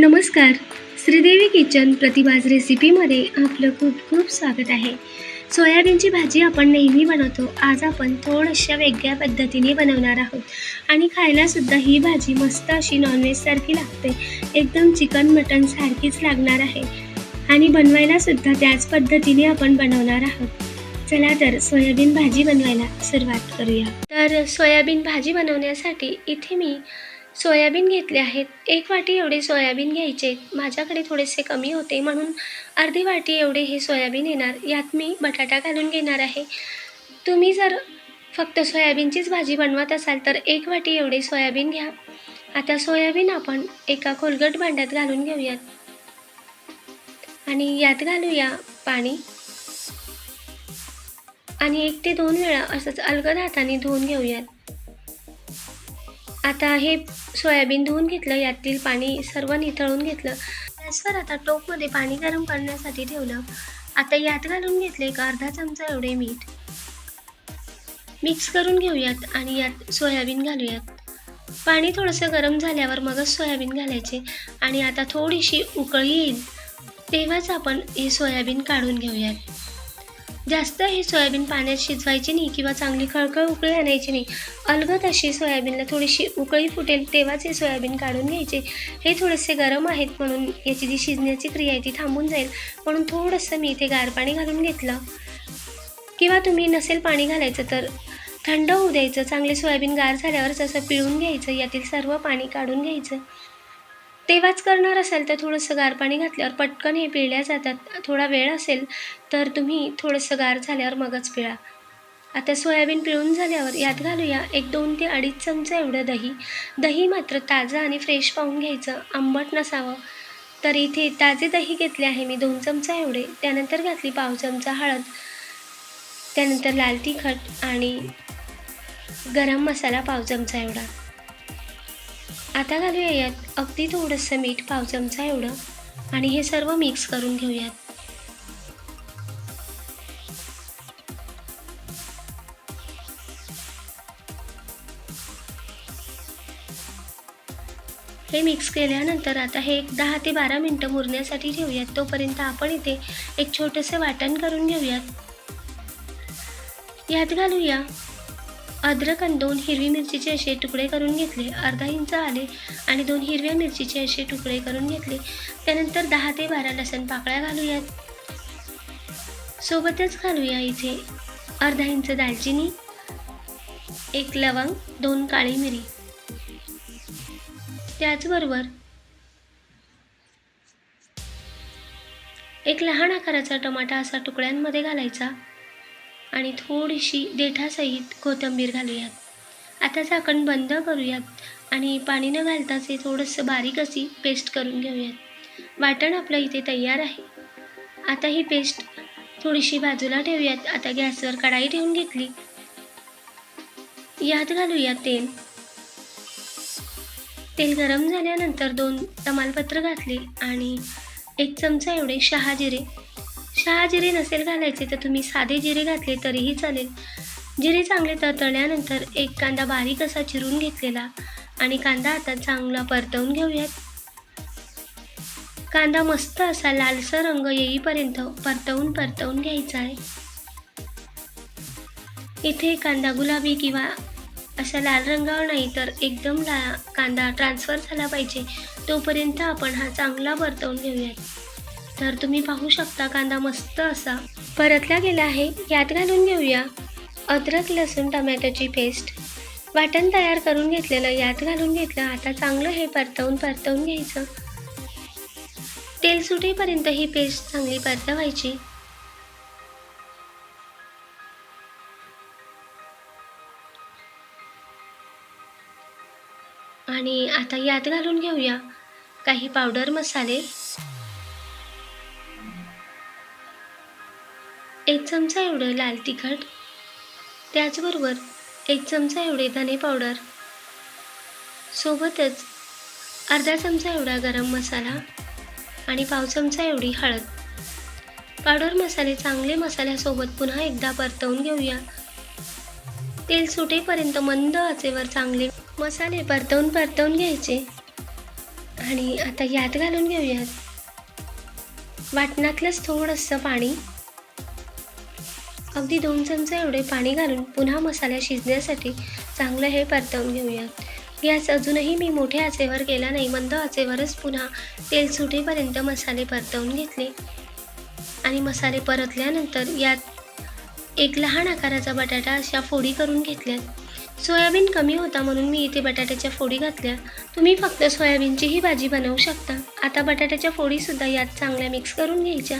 नमस्कार. श्रीदेवी किचन प्रतिभाज रेसिपीमध्ये आपलं खूप खूप स्वागत आहे. सोयाबीनची भाजी आपण नेहमी बनवतो. आज आपण थोड्याशा वेगळ्या पद्धतीने बनवणार आहोत. आणि खायलासुद्धा ही भाजी मस्त अशी नॉनव्हेजसारखी लागते. एकदम चिकन मटन सारखीच लागणार आहे. आणि बनवायलासुद्धा त्याच पद्धतीने आपण बनवणार आहोत. चला तर सोयाबीन भाजी बनवायला सुरुवात करूया. तर सोयाबीन भाजी बनवण्यासाठी इथे मी सोयाबीन घेतले आहेत. एक वाटी एवढे सोयाबीन घ्यायचे. माझ्याकडे थोडेसे कमी होते म्हणून अर्धी वाटी एवढे हे सोयाबीन येणार. यात मी बटाटा घालून घेणार आहे. तुम्ही जर फक्त सोयाबीनचीच भाजी बनवत असाल तर एक वाटी एवढे सोयाबीन घ्या. आता सोयाबीन आपण एका खोलगट भांड्यात घालून घेऊयात. आणि यात घालूया पाणी. आणि एक ते दोन वेळा असंच अलगद हाताने धुवून घेऊयात. आता हे सोयाबीन धुवून घेतलं यातील पाणी सर्व निथळून घेतलं. गॅसवर आता टोपमध्ये पाणी गरम करण्यासाठी ठेवलं. आता यात घालून घेतले एक अर्धा चमचा एवढे मीठ. मिक्स करून घेऊयात आणि यात सोयाबीन घालूयात. पाणी थोडंसं गरम झाल्यावर मगच सोयाबीन घालायचे आणि आता थोडीशी उकळी येईल. तेव्हाच आपण हे सोयाबीन काढून घेऊयात. जास्त हे सोयाबीन पाण्यात शिजवायची नाही किंवा चांगली खळखळ उकळी आणायची नाही. अलगद अशी सोयाबीनला थोडीशी उकळी फुटेल तेव्हाच हे सोयाबीन काढून घ्यायचे. हे थोडेसे गरम आहेत म्हणून याची जी शिजण्याची क्रिया आहे ती थांबून जाईल. म्हणून थोडंसं मी इथे गार पाणी घालून घेतलं. किंवा तुम्ही नसेल पाणी घालायचं तर थंड होऊ द्यायचं. चांगले सोयाबीन गार झाल्यावरच असं पिळून घ्यायचं. यातील सर्व पाणी काढून घ्यायचं. तेव्हाच करणार असाल तर थोडंसं गार पाणी घातल्यावर पटकन हे पिळल्या जातात. थोडा वेळ असेल तर तुम्ही थोडंसं गार झाल्यावर मगच पिळा. आता सोयाबीन पिळून झाल्यावर यात घालूया एक दोन ते अडीच चमचा एवढं दही. दही मात्र ताजं आणि फ्रेश पाहून घ्यायचं. आंबट नसावं. तर इथे ताजे दही घेतले आहे मी दोन चमचा एवढे. त्यानंतर घातली पाव चमचा हळद. त्यानंतर लाल तिखट आणि गरम मसाला पाव चमचा एवढा. आता घालूया यात अगदी थोडंसं मीठ पाव चमचा एवढं. आणि हे सर्व मिक्स करून घेऊयात. हे मिक्स केल्यानंतर आता हे एक दहा ते बारा मिनटं मुरण्यासाठी ठेवूयात. तोपर्यंत आपण इथे एक छोटंसं वाटण करून घेऊयात. यात घालूया. अद्रक आणि दोन हिरवी मिरचीचे असे तुकडे करून घेतले. अर्धा इंच आले आणि दोन हिरव्या मिरचीचे असे तुकडे करून घेतले. त्यानंतर दहा ते बारा लसण पाकळ्या घालूयात. सोबतच घालूया इथे अर्धा इंच दालचिनी एक लवंग दोन काळी मिरी. त्याचबरोबर एक लहान आकाराचा टमाटा असा तुकड्यांमध्ये घालायचा. आणि थोडीशी देठासहित कोथिंबीर घालूयात. आता झाकण बंद करूयात आणि पाणी न घालताच हे थोडंसं बारीक अशी पेस्ट करून घेऊयात. वाटण आपलं इथे तयार आहे. आता ही पेस्ट थोडीशी बाजूला ठेवूयात. आता गॅसवर कढाई ठेवून घेतली. यात घालूया तेल. तेल गरम झाल्यानंतर दोन तमालपत्र घातले आणि एक चमचा एवढे शहा जिरे शहा जिरे नसेल घालायचे तर तुम्ही साधे जिरे घातले तरीही चालेल. जिरे चांगले तळतळल्यानंतर एक कांदा बारीक असा चिरून घेतलेला आणि कांदा आता चांगला परतवून घेऊयात. कांदा मस्त असा लालसर रंग येईपर्यंत परतवून परतवून घ्यायचा आहे. इथे कांदा गुलाबी किंवा असा लाल रंगावर नाही तर एकदम ला कांदा ट्रान्सफर झाला पाहिजे. तोपर्यंत आपण हा चांगला परतवून घेऊयात. तर तुम्ही पाहू शकता कांदा मस्त असा परतला गेला आहे. यात घालून घेऊया अद्रक लसूण टमॅटोची पेस्ट. वाटण तयार करून घेतलेलं यात घालून घेतलं. आता चांगलं हे परतवून परतवून घ्यायचं. तेल सुटेपर्यंत ही पेस्ट चांगली परतवायची. आणि आता यात घालून घेऊया काही पावडर मसाले. एक चमचा एवढं लाल तिखट त्याचबरोबर एक चमचा एवढे धने पावडर. सोबतच अर्धा चमचा एवढा गरम मसाला आणि पाव चमचा एवढी हळद. पावडर मसाले चांगले मसाल्यासोबत पुन्हा एकदा परतवून घेऊया. तेल सुटेपर्यंत मंद आचेवर चांगले मसाले परतवून परतवून घ्यायचे. आणि आता यात घालून घेऊयात. वाटणातलंच थोडंसं पाणी. अगदी दोन चमचे एवढे पाणी घालून पुन्हा मसाला शिजण्यासाठी चांगलं हे परतवून घेऊयात गॅस अजूनही मी मोठ्या आचेवर केला नाही मंद आचेवरच पुन्हा तेल सुटेपर्यंत मसाले परतवून घेतले. आणि मसाले परतल्यानंतर यात एक लहान आकाराचा बटाटा अशा फोडी करून घेतल्या. सोयाबीन कमी होता म्हणून मी इथे बटाट्याच्या फोडी घातल्या. तुम्ही फक्त सोयाबीनचीही भाजी बनवू शकता. आता बटाट्याच्या फोडीसुद्धा यात चांगल्या मिक्स करून घ्यायच्या.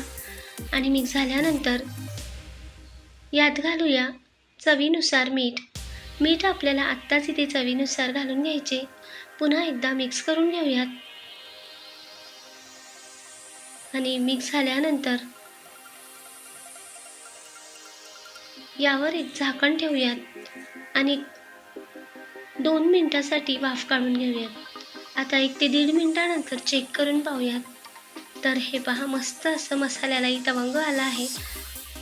आणि मिक्स झाल्यानंतर यात घालूया चवीनुसार मीठ. मीठ आपल्याला आत्ताच इथे चवीनुसार घालून घ्यायचे. पुन्हा एकदा मिक्स करून घेऊयात. आणि मिक्स झाल्यानंतर यावर एक झाकण ठेवूयात. आणि दोन मिनटासाठी वाफ काढून घेऊयात. आता एक ते दीड मिनटानंतर चेक करून पाहूयात. तर हे पहा मस्त असं मसाल्यालाही तवंग आला आहे.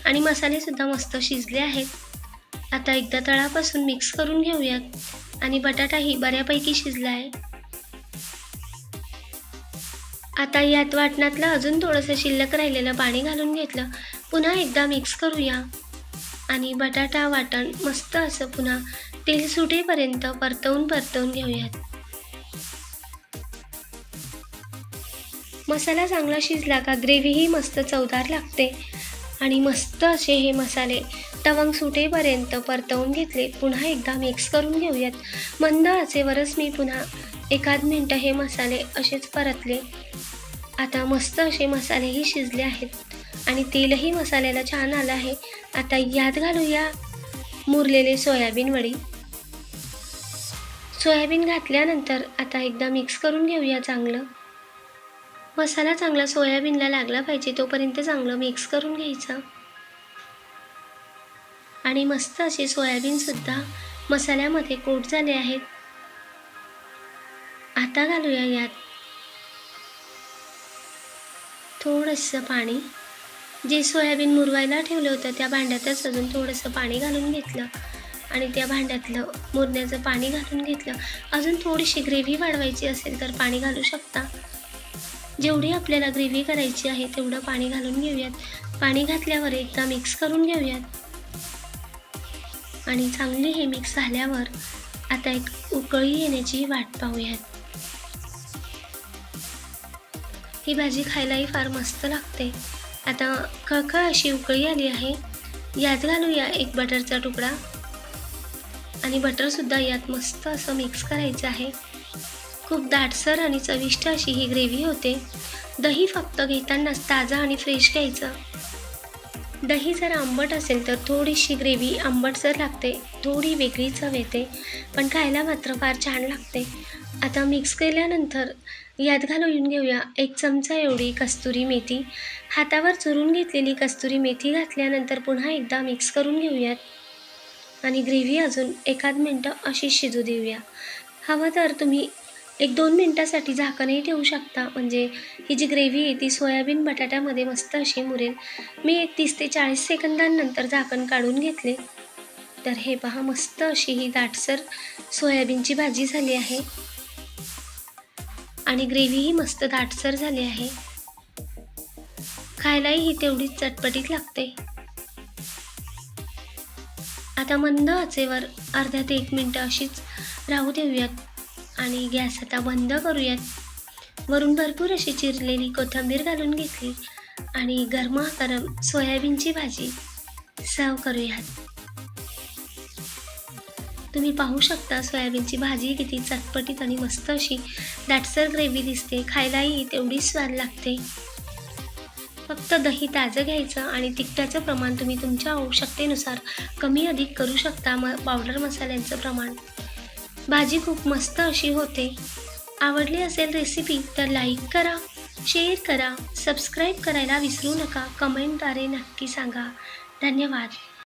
आणि मसालेसुद्धा मस्त शिजले आहेत. आता एकदा तळापासून मिक्स करून घेऊयात. आणि बटाटाही बऱ्यापैकी शिजला आहे. आता यात वाटणातलं अजून थोडंसं शिल्लक राहिलेलं पाणी घालून घेतलं. पुन्हा एकदा मिक्स करूया. आणि बटाटा वाटण मस्त असं पुन्हा तेल सुटेपर्यंत परतवून परतवून घेऊयात. मसाला चांगला शिजला का ग्रेव्हीही मस्त चवदार लागते. आणि मस्त असे हे मसाले तवंग सुटेपर्यंत परतवून घेतले. पुन्हा एकदा मिक्स करून घेऊयात. मंद आचेवरच मी पुन्हा एखाद मिनटं हे मसाले असेच परतले. आता मस्त असे मसालेही शिजले आहेत. आणि तेलही मसाल्याला छान आलं आहे. आता यात घालूया मुरलेले सोयाबीन वडी. सोयाबीन घातल्यानंतर आता एकदा मिक्स करून घेऊया चांगलं. मसाला चांगला सोयाबीनला लागला पाहिजे तोपर्यंत चांगलं मिक्स करून घ्यायचं. आणि मस्त असे सोयाबीनसुद्धा मसाल्यामध्ये कोट झाले आहेत. आता घालूया यात थोडंसं पाणी. जे सोयाबीन मुरवायला ठेवलं होतं त्या भांड्यातच अजून थोडंसं पाणी घालून घेतलं. आणि त्या भांड्यातलं मुरण्याचं पाणी घालून घेतलं. अजून थोडीशी ग्रेव्ही वाढवायची असेल तर पाणी घालू शकता. जेवढी आपल्याला ग्रेव्ही करायची आहे तेवढं पाणी घालून घेऊयात. पाणी घातल्यावर एकदा मिक्स करून घेऊयात. आणि चांगली हे मिक्स झाल्यावर आता एक उकळी येण्याची वाट पाहूयात. ही भाजी खायलाही फार मस्त लागते. आता खळखळ अशी उकळी आली आहे. यात घालूया एक बटरचा तुकडा. आणि बटरसुद्धा यात मस्त असं मिक्स करायचं आहे. खूप दाटसर आणि चविष्ट अशी ही ग्रेव्ही होते. दही फक्त घेतानाच ताजा आणि फ्रेश घ्यायचं. दही जर आंबट असेल तर थोडीशी ग्रेव्ही आंबटसर लागते. थोडी वेगळी चव येते पण खायला मात्र फार छान लागते. आता मिक्स केल्यानंतर यात घालून घेऊया एक चमचा एवढी कस्तुरी मेथी. हातावर चुरून घेतलेली कस्तुरी मेथी घातल्यानंतर पुन्हा एकदा मिक्स करून घेऊयात. आणि ग्रेव्ही अजून एखाद मिनटं अशी शिजू देऊया. हवं तर तुम्ही एक दोन मिनटासाठी झाकणही ठेवू शकता. म्हणजे ही जी ग्रेव्ही आहे ती सोयाबीन बटाट्यामध्ये मस्त अशी मुरेल. मी एक तीस ते चाळीस सेकंदांनंतर झाकण काढून घेतले. तर हे पहा मस्त अशी ही दाटसर सोयाबीनची भाजी झाली आहे. आणि ग्रेव्हीही मस्त दाटसर झाली आहे. खायलाही ही तेवढीच चटपटीत लागते. आता मंद आचेवर अर्ध्या ते एक मिनटं अशीच राहू देऊयात. आणि गॅस आता बंद करूयात. वरून भरपूर अशी चिरलेली कोथिंबीर घालून घेतली आणि गरमागरम सोयाबीनची भाजी सर्व करूयात. तुम्ही पाहू शकता सोयाबीनची भाजी किती चटपटीत आणि मस्त अशी दाटसर ग्रेव्ही दिसते. खायलाही तेवढी स्वाद लागते. फक्त दही ताजं घ्यायचं आणि तिखटाचं प्रमाण तुम्ही तुमच्या आवश्यकतेनुसार कमी अधिक करू शकता म पावडर मसाल्यांचं प्रमाण. भाजी खूप मस्त अशी होते. आवडली असेल रेसिपी तर लाईक करा शेअर करा सबस्क्राईब करायला विसरू नका. कमेंटद्वारे नक्की सांगा. धन्यवाद.